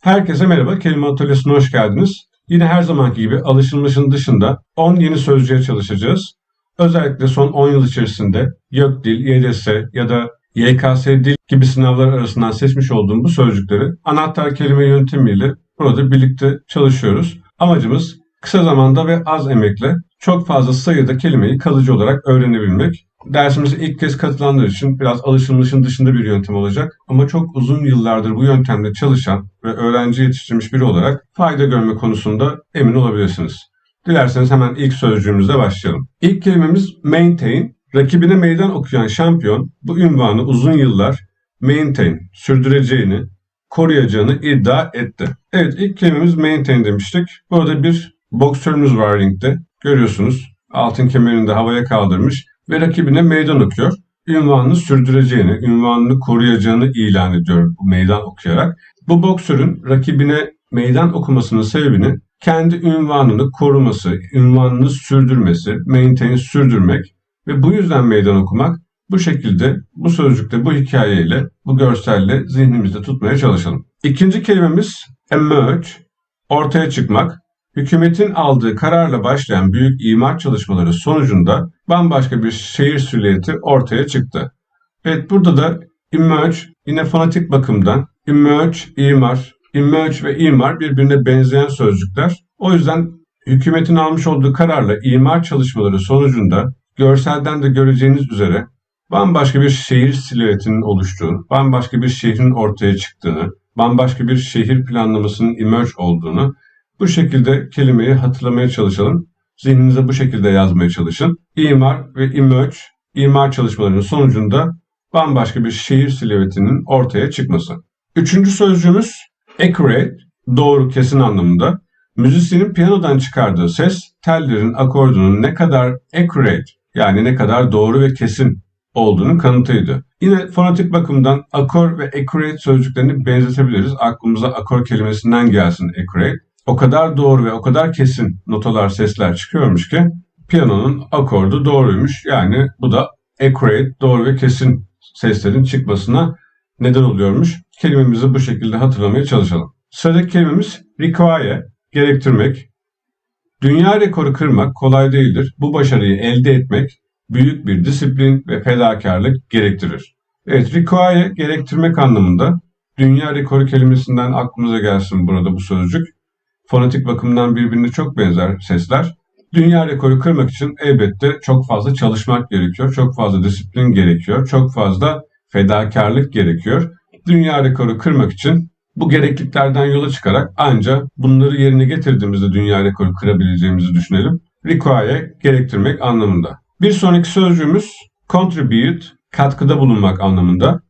Herkese merhaba, Kelime Atölyesi'ne hoş geldiniz. Yine her zamanki gibi alışılmışın dışında 10 yeni sözcüğe çalışacağız. Özellikle son 10 yıl içerisinde YÖKDİL, YDS ya da YKS dil gibi sınavlar arasından seçmiş olduğum bu sözcükleri anahtar kelime yöntemiyle burada birlikte çalışıyoruz. Amacımız kısa zamanda ve az emekle çok fazla sayıda kelimeyi kalıcı olarak öğrenebilmek. Dersimize ilk kez katılanlar için biraz alışılmışın dışında bir yöntem olacak ama çok uzun yıllardır bu yöntemle çalışan ve öğrenci yetiştirmiş biri olarak fayda görme konusunda emin olabilirsiniz. Dilerseniz hemen ilk sözcüğümüzle başlayalım. İlk kelimemiz maintain. Rakibine meydan okuyan şampiyon bu ünvanı uzun yıllar maintain, sürdüreceğini, koruyacağını iddia etti. Evet ilk kelimemiz maintain demiştik. Burada bir boksörümüz var ringde. Görüyorsunuz altın kemerini de havaya kaldırmış ve rakibine meydan okuyor. Ünvanını sürdüreceğini, ünvanını koruyacağını ilan ediyor bu meydan okuyarak. Bu boksörün rakibine meydan okumasının sebebini kendi ünvanını koruması, ünvanını sürdürmesi, maintain sürdürmek ve bu yüzden meydan okumak bu şekilde bu sözcükte bu hikayeyle bu görselle zihnimizde tutmaya çalışalım. İkinci kelimemiz emerge, ortaya çıkmak. Hükümetin aldığı kararla başlayan büyük imar çalışmaları sonucunda bambaşka bir şehir silüeti ortaya çıktı. Evet burada da emerge yine fonetik bakımdan emerge, imar, emerge ve imar birbirine benzeyen sözcükler. O yüzden hükümetin almış olduğu kararla imar çalışmaları sonucunda görselden de göreceğiniz üzere bambaşka bir şehir silüetinin oluştuğunu, bambaşka bir şehrin ortaya çıktığını, bambaşka bir şehir planlamasının emerge olduğunu bu şekilde kelimeyi hatırlamaya çalışalım. Zihninize bu şekilde yazmaya çalışın. İmar ve emerge, imar çalışmalarının sonucunda bambaşka bir şehir silüetinin ortaya çıkması. Üçüncü sözcüğümüz accurate, doğru kesin anlamında. Müzisyenin piyanodan çıkardığı ses tellerin akordunun ne kadar accurate yani ne kadar doğru ve kesin olduğunu kanıtıydı. Yine fonetik bakımdan akor ve accurate sözcüklerini benzetebiliriz. Aklımıza akor kelimesinden gelsin accurate. O kadar doğru ve o kadar kesin notalar, sesler çıkıyormuş ki piyanonun akordu doğruymuş. Yani bu da accurate, doğru ve kesin seslerin çıkmasına neden oluyormuş. Kelimemizi bu şekilde hatırlamaya çalışalım. Sıradaki kelimemiz require, gerektirmek. Dünya rekoru kırmak kolay değildir. Bu başarıyı elde etmek büyük bir disiplin ve fedakarlık gerektirir. Evet, require gerektirmek anlamında dünya rekoru kelimesinden aklımıza gelsin burada bu sözcük. Fonetik bakımdan birbirine çok benzer sesler. Dünya rekoru kırmak için elbette çok fazla çalışmak gerekiyor, çok fazla disiplin gerekiyor, çok fazla fedakarlık gerekiyor. Dünya rekoru kırmak için bu gerekliliklerden yola çıkarak ancak bunları yerine getirdiğimizde dünya rekoru kırabileceğimizi düşünelim. Require gerektirmek anlamında. Bir sonraki sözcüğümüz contribute, katkıda bulunmak anlamında.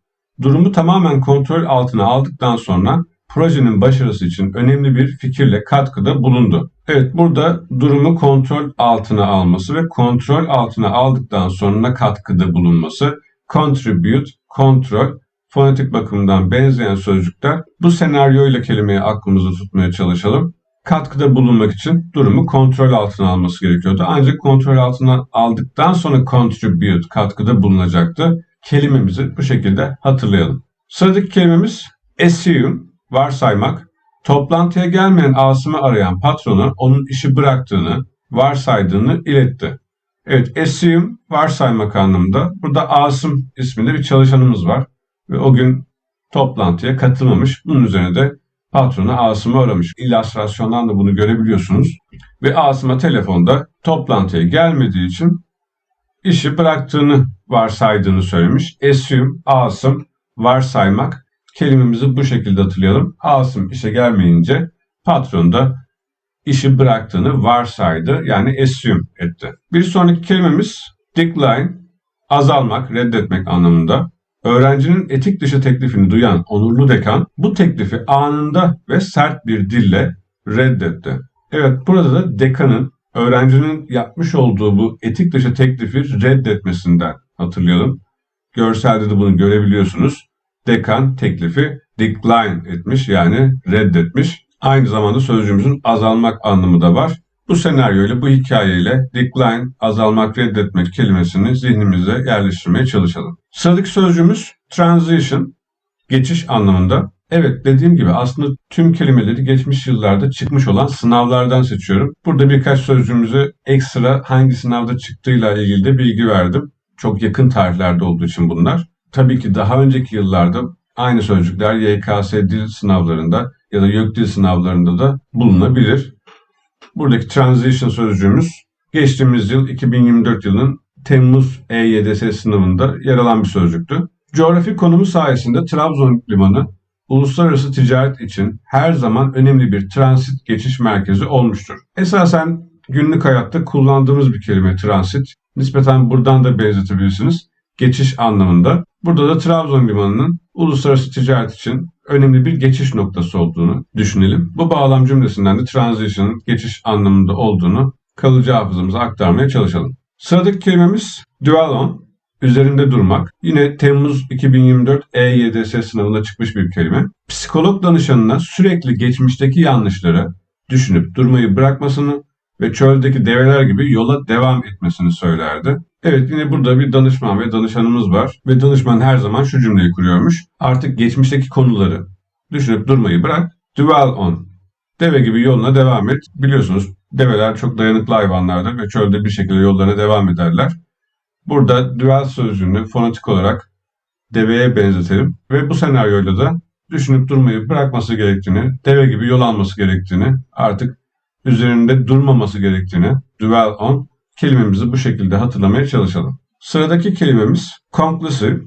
Durumu tamamen kontrol altına aldıktan sonra projenin başarısı için önemli bir fikirle katkıda bulundu. Evet burada durumu kontrol altına alması ve kontrol altına aldıktan sonra katkıda bulunması. Contribute, kontrol, fonetik bakımdan benzeyen sözcükler. Bu senaryoyla kelimeyi aklımızda tutmaya çalışalım. Katkıda bulunmak için durumu kontrol altına alması gerekiyordu. Ancak kontrol altına aldıktan sonra contribute, katkıda bulunacaktı. Kelimemizi bu şekilde hatırlayalım. Sıradaki kelimemiz assume, varsaymak. Toplantıya gelmeyen Asım'ı arayan patronu onun işi bıraktığını, varsaydığını iletti. Evet, assume varsaymak anlamında. Burada Asım isminde bir çalışanımız var ve o gün toplantıya katılmamış. Bunun üzerine de patronu Asım'ı aramış. İllastrasyondan da bunu görebiliyorsunuz. Ve Asım'a telefonda toplantıya gelmediği için işi bıraktığını varsaydığını söylemiş. Assume, Asım, varsaymak kelimemizi bu şekilde hatırlayalım. Asım işe gelmeyince patron da işi bıraktığını varsaydı yani assume etti. Bir sonraki kelimemiz decline, azalmak, reddetmek anlamında. Öğrencinin etik dışı teklifini duyan onurlu dekan bu teklifi anında ve sert bir dille reddetti. Evet burada da dekanın öğrencinin yapmış olduğu bu etik dışı teklifi reddetmesinden hatırlayalım. Görselde de bunu görebiliyorsunuz. Dekan teklifi decline etmiş yani reddetmiş. Aynı zamanda sözcüğümüzün azalmak anlamı da var. Bu senaryoyla, bu hikayeyle decline, azalmak, reddetmek kelimesini zihnimize yerleştirmeye çalışalım. Sıradaki sözcüğümüz Transition, geçiş anlamında. Evet dediğim gibi aslında tüm kelimeleri geçmiş yıllarda çıkmış olan sınavlardan seçiyorum. Burada birkaç sözcüğümüzü ekstra hangi sınavda çıktığıyla ilgili de bilgi verdim. Çok yakın tarihlerde olduğu için bunlar. Tabii ki daha önceki yıllarda aynı sözcükler YKS dil sınavlarında ya da YÖK dil sınavlarında da bulunabilir. Buradaki transition sözcüğümüz geçtiğimiz yıl 2024 yılının Temmuz EYDS sınavında yer alan bir sözcüktü. Coğrafi konumu sayesinde Trabzon Limanı uluslararası ticaret için her zaman önemli bir transit geçiş merkezi olmuştur. Esasen günlük hayatta kullandığımız bir kelime transit. Nispeten buradan da benzetebilirsiniz. Geçiş anlamında. Burada da Trabzon Limanı'nın uluslararası ticaret için önemli bir geçiş noktası olduğunu düşünelim. Bu bağlam cümlesinden de transition'ın geçiş anlamında olduğunu kalıcı hafızamıza aktarmaya çalışalım. Sıradaki kelimemiz dwell on, üzerinde durmak. Yine Temmuz 2024 EYDS sınavında çıkmış bir kelime. Psikolog danışanına sürekli geçmişteki yanlışları düşünüp durmayı bırakmasını ve çöldeki develer gibi yola devam etmesini söylerdi. Evet yine burada bir danışman ve danışanımız var ve danışman her zaman şu cümleyi kuruyormuş. Artık geçmişteki konuları düşünüp durmayı bırak, dwell on. Deve gibi yoluna devam et. Biliyorsunuz develer çok dayanıklı hayvanlardır ve çölde bir şekilde yollarına devam ederler. Burada dwell sözcüğünü fonetik olarak deveye benzetelim ve bu senaryoyla da düşünüp durmayı bırakması gerektiğini, deve gibi yol alması gerektiğini, artık üzerinde durmaması gerektiğini, dwell on kelimemizi bu şekilde hatırlamaya çalışalım. Sıradaki kelimemiz conclusive,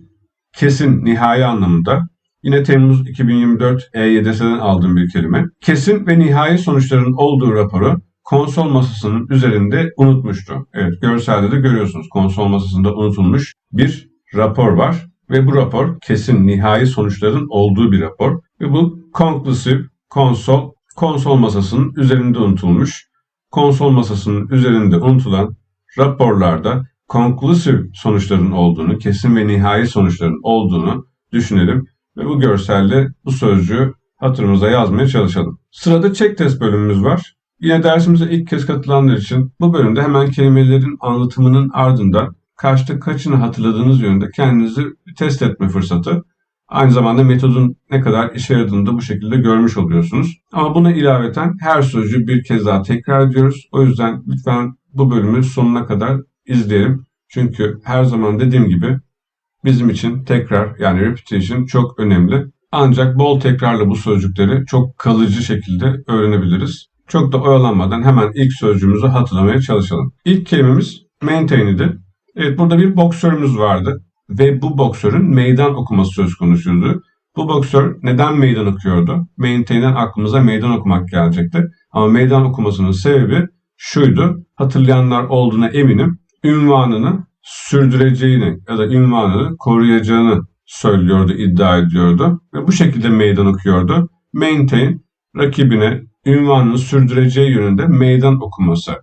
kesin, nihai anlamında. Yine Temmuz 2024 EYDS'den aldığım bir kelime. Kesin ve nihai sonuçların olduğu raporu konsol masasının üzerinde unutmuştu. Evet görselde de görüyorsunuz konsol masasında unutulmuş bir rapor var. Ve bu rapor kesin nihai sonuçların olduğu bir rapor. Ve bu conclusive konsol, konsol masasının üzerinde unutulmuş. Konsol masasının üzerinde unutulan raporlarda conclusive sonuçların olduğunu, kesin ve nihai sonuçların olduğunu düşünelim. Ve bu görselde bu sözcüğü hatırımıza yazmaya çalışalım. Sırada check test bölümümüz var. Yine dersimize ilk kez katılanlar için bu bölümde hemen kelimelerin anlatımının ardından kaçta kaçını hatırladığınız yönünde kendinizi test etme fırsatı. Aynı zamanda metodun ne kadar işe yaradığını da bu şekilde görmüş oluyorsunuz. Ama buna ilaveten her sözcüğü bir kez daha tekrar ediyoruz. O yüzden lütfen bu bölümü sonuna kadar izleyelim. Çünkü her zaman dediğim gibi bizim için tekrar yani repetition çok önemli. Ancak bol tekrarla bu sözcükleri çok kalıcı şekilde öğrenebiliriz. Çok da oyalanmadan hemen ilk sözcüğümüzü hatırlamaya çalışalım. İlk kelimemiz maintain idi. Evet burada bir boksörümüz vardı ve bu boksörün meydan okuması söz konusuydu. Bu boksör neden meydan okuyordu? Maintain'den aklımıza meydan okumak gelecekti. Ama meydan okumasının sebebi şuydu. Hatırlayanlar olduğuna eminim. Ünvanını sürdüreceğini ya da ünvanını koruyacağını söylüyordu, iddia ediyordu. Ve bu şekilde meydan okuyordu. Maintain rakibine ünvanını sürdüreceği yönünde meydan okuması.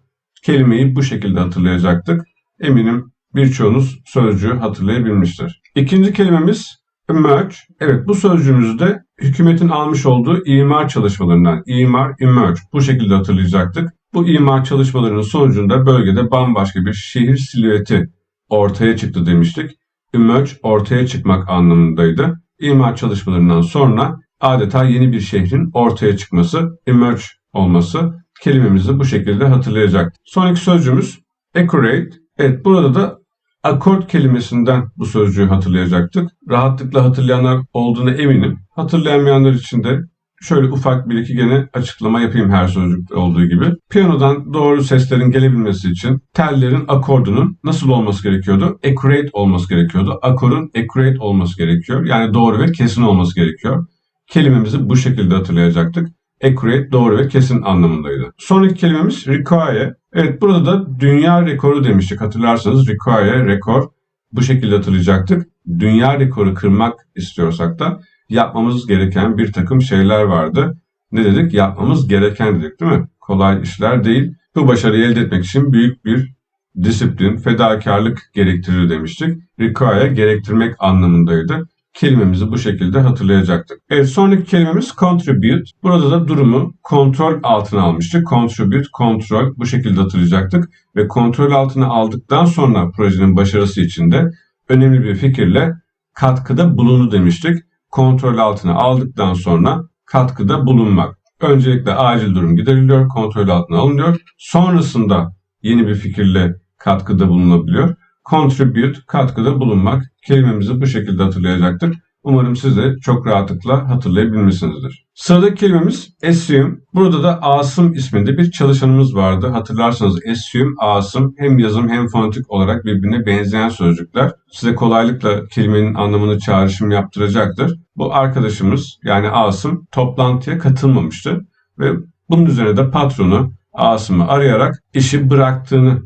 Kelimeyi bu şekilde hatırlayacaktık. Eminim birçoğunuz sözcüğü hatırlayabilmiştir. İkinci kelimemiz emerge. Evet bu sözcüğümüzde hükümetin almış olduğu imar çalışmalarından imar, emerge bu şekilde hatırlayacaktık. Bu imar çalışmalarının sonucunda bölgede bambaşka bir şehir silüeti ortaya çıktı demiştik. Emerge ortaya çıkmak anlamındaydı. İmar çalışmalarından sonra adeta yeni bir şehrin ortaya çıkması, emerge olması kelimemizi bu şekilde hatırlayacak. Sonraki sözcüğümüz accurate. Evet burada da akort kelimesinden bu sözcüğü hatırlayacaktık. Rahatlıkla hatırlayanlar olduğuna eminim. Hatırlayamayanlar için de şöyle ufak bir iki gene açıklama yapayım her sözcükte olduğu gibi. Piyanodan doğru seslerin gelebilmesi için tellerin akordunun nasıl olması gerekiyordu? Accurate olması gerekiyordu. Akorun accurate olması gerekiyor. Yani doğru ve kesin olması gerekiyor. Kelimemizi bu şekilde hatırlayacaktık. Accurate, doğru ve kesin anlamındaydı. Sonraki kelimemiz require. Evet burada da dünya rekoru demiştik hatırlarsanız. Require, rekor bu şekilde hatırlayacaktık. Dünya rekoru kırmak istiyorsak da yapmamız gereken bir takım şeyler vardı. Ne dedik? Yapmamız gereken dedik değil mi? Kolay işler değil. Bu başarıyı elde etmek için büyük bir disiplin, fedakarlık gerektirir demiştik. Require gerektirmek anlamındaydı kelimemizi bu şekilde hatırlayacaktık. Evet sonraki kelimemiz contribute. Burada da durumu kontrol altına almıştık. Contribute, kontrol bu şekilde hatırlayacaktık. Ve kontrol altına aldıktan sonra projenin başarısı için de önemli bir fikirle katkıda bulundu demiştik. Kontrol altına aldıktan sonra katkıda bulunmak. Öncelikle acil durum gideriliyor, kontrol altına alınıyor. Sonrasında yeni bir fikirle katkıda bulunabiliyor. Contribute, katkıda bulunmak kelimemizi bu şekilde hatırlayacaktık. Umarım siz de çok rahatlıkla hatırlayabilmişsinizdir. Sıradaki kelimemiz assume. Burada da Asım isminde bir çalışanımız vardı. Hatırlarsanız assume, Asım hem yazım hem fonetik olarak birbirine benzeyen sözcükler. Size kolaylıkla kelimenin anlamını çağrışım yaptıracaktır. Bu arkadaşımız yani Asım toplantıya katılmamıştı ve bunun üzerine de patronu Asım'ı arayarak işi bıraktığını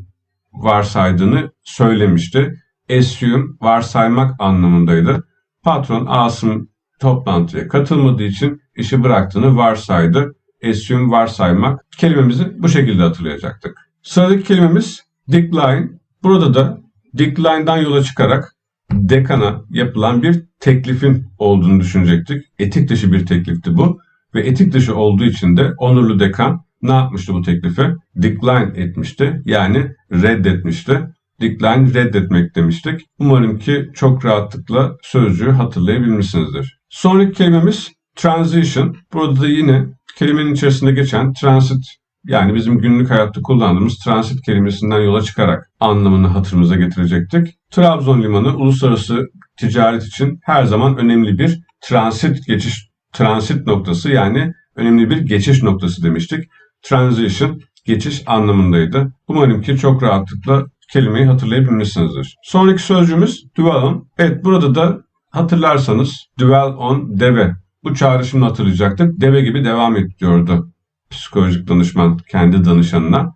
varsaydığını söylemişti. Assume varsaymak anlamındaydı. Patron Asım toplantıya katılmadığı için işi bıraktığını varsaydı. Assume varsaymak. Kelimemizi bu şekilde hatırlayacaktık. Sıradaki kelimemiz decline. Burada da decline'dan yola çıkarak dekana yapılan bir teklifin olduğunu düşünecektik. Etik dışı bir teklifti bu. Ve etik dışı olduğu için de onurlu dekan ne yapmıştı bu teklifi? Decline etmişti. Yani reddetmişti. Decline reddetmek demiştik. Umarım ki çok rahatlıkla sözcüğü hatırlayabilmişsinizdir. Sonraki kelimemiz transition. Burada da yine kelimenin içerisinde geçen transit yani bizim günlük hayatta kullandığımız transit kelimesinden yola çıkarak anlamını hatırımıza getirecektik. Trabzon limanı uluslararası ticaret için her zaman önemli bir transit geçiş transit noktası yani önemli bir geçiş noktası demiştik. Transition geçiş anlamındaydı. Umarım ki çok rahatlıkla kelimeyi hatırlayabilmişsinizdir. Sonraki sözcüğümüz dwell on. Evet burada da hatırlarsanız dwell on deve. Bu çağrışımla hatırlayacaktık. Deve gibi devam et diyordu psikolojik danışman kendi danışanına.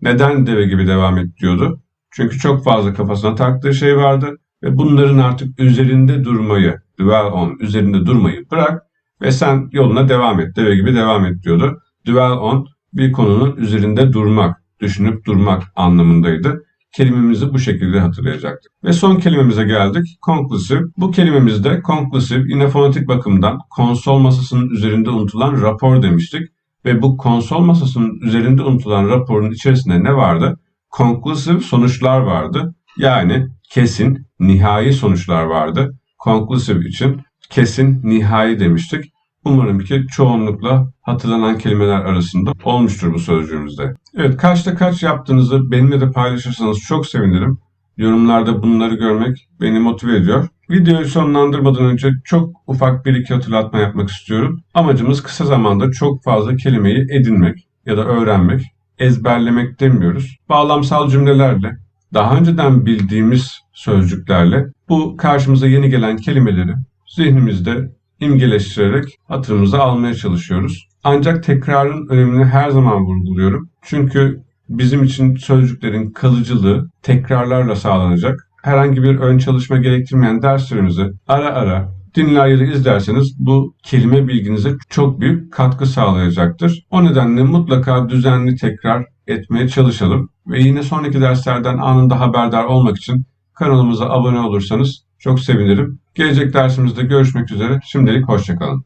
Neden deve gibi devam et diyordu? Çünkü çok fazla kafasına taktığı şey vardı ve bunların artık üzerinde durmayı, dwell on, üzerinde durmayı bırak ve sen yoluna devam et, deve gibi devam et diyordu. Dwell on bir konunun üzerinde durmak, düşünüp durmak anlamındaydı. Kelimemizi bu şekilde hatırlayacaktık. Ve son kelimemize geldik. Conclusive. Bu kelimemizde conclusive yine fonetik bakımdan konsol masasının üzerinde unutulan rapor demiştik. Ve bu konsol masasının üzerinde unutulan raporun içerisinde ne vardı? Conclusive sonuçlar vardı. Yani kesin, nihai sonuçlar vardı. Conclusive için kesin, nihai demiştik. Umarım ki çoğunlukla hatırlanan kelimeler arasında olmuştur bu sözcüğümüzde. Evet kaçta kaç yaptığınızı benimle de paylaşırsanız çok sevinirim. Yorumlarda bunları görmek beni motive ediyor. Videoyu sonlandırmadan önce çok ufak bir iki hatırlatma yapmak istiyorum. Amacımız kısa zamanda çok fazla kelimeyi edinmek ya da öğrenmek, ezberlemek demiyoruz. Bağlamsal cümlelerle, daha önceden bildiğimiz sözcüklerle bu karşımıza yeni gelen kelimeleri zihnimizde imgeleştirerek hatırımıza almaya çalışıyoruz. Ancak tekrarın önemini her zaman vurguluyorum. Çünkü bizim için sözcüklerin kalıcılığı tekrarlarla sağlanacak. Herhangi bir ön çalışma gerektirmeyen derslerimizi ara ara dinler ya da izlerseniz bu kelime bilginize çok büyük katkı sağlayacaktır. O nedenle mutlaka düzenli tekrar etmeye çalışalım. Ve yine sonraki derslerden anında haberdar olmak için kanalımıza abone olursanız çok sevinirim. Gelecek dersimizde görüşmek üzere. Şimdilik hoşçakalın.